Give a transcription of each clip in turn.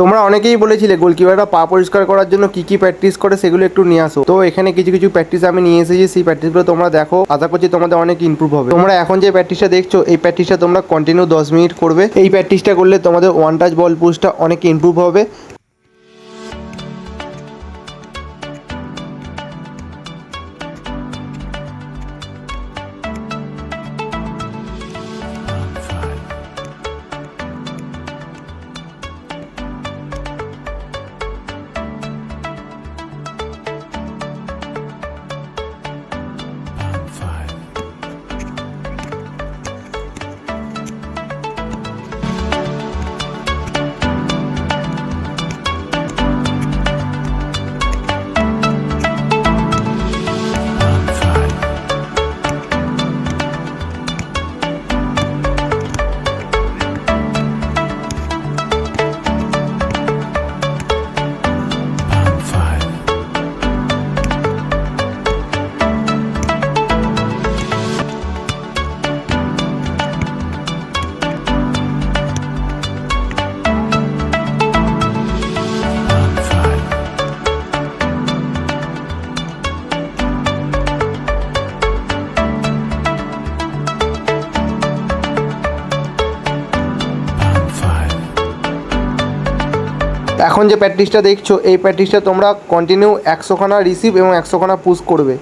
তোমরা অনেকেই বলেছিলে গোলকিপাররা পা পরিষ্কার করার জন্য কি কি প্র্যাকটিস করে সেগুলো একটু নিয়ে আসো। তো এখানে কিছু কিছু প্র্যাকটিস আমি নিয়ে এসেছি, সেই প্র্যাকটিসগুলো তোমরা দেখো। আশা করছি তোমাদের অনেক ইম্প্রুভ হবে। তোমরা এখন যে প্র্যাকটিসটা দেখছ, এই প্র্যাকটিসটা তোমরা কন্টিনিউ দশ মিনিট করবে। এই প্র্যাকটিসটা করলে তোমাদের ওয়ান টাচ বল পুশটা অনেক ইম্প্রুভ হবে। এখন যে প্র্যাকটিসটা দেখছ, এই প্র্যাকটিসটা তোমরা কন্টিনিউ একশোখানা রিসিভ এবং একশোখানা পুশ করবে।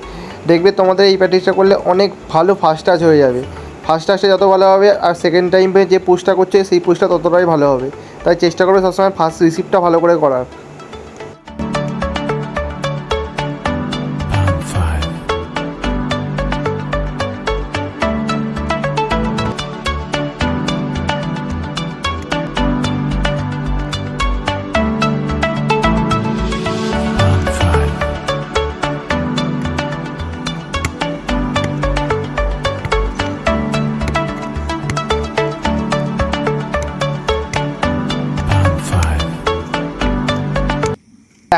দেখবে তোমাদের এই প্র্যাকটিসটা করলে অনেক ভালো ফার্স্ট টাচ হয়ে যাবে। ফার্স্ট টাচটা যত ভালো হবে আর সেকেন্ড টাইমে যে পুশটা করছে, সেই পুশটা ততটাই ভালো হবে। তাই চেষ্টা করবে সবসময় ফার্স্ট রিসিভটা ভালো করে করার।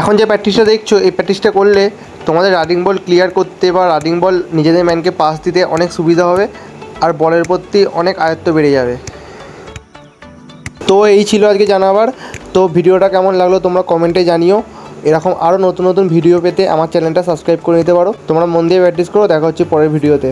এখন যে প্র্যাকটিসটা দেখছ, এই প্র্যাকটিসটা করলে তোমাদের রানিং বল ক্লিয়ার করতে বা রানিং বল নিজেদের ম্যানকে পাস দিতে অনেক সুবিধা হবে আর বলের প্রতি অনেক আয়ত্ত বেড়ে যাবে। তো এই ছিল আজকে জানাবার। তো ভিডিওটা কেমন লাগল তোমরা কমেন্টে জানিও। এরকম আরও নতুন নতুন ভিডিও পেতে আমার চ্যানেলটা সাবস্ক্রাইব করে নিতে পারো। তোমরা মন দিয়ে প্র্যাকটিস করো। দেখা হচ্ছে পরের ভিডিওতে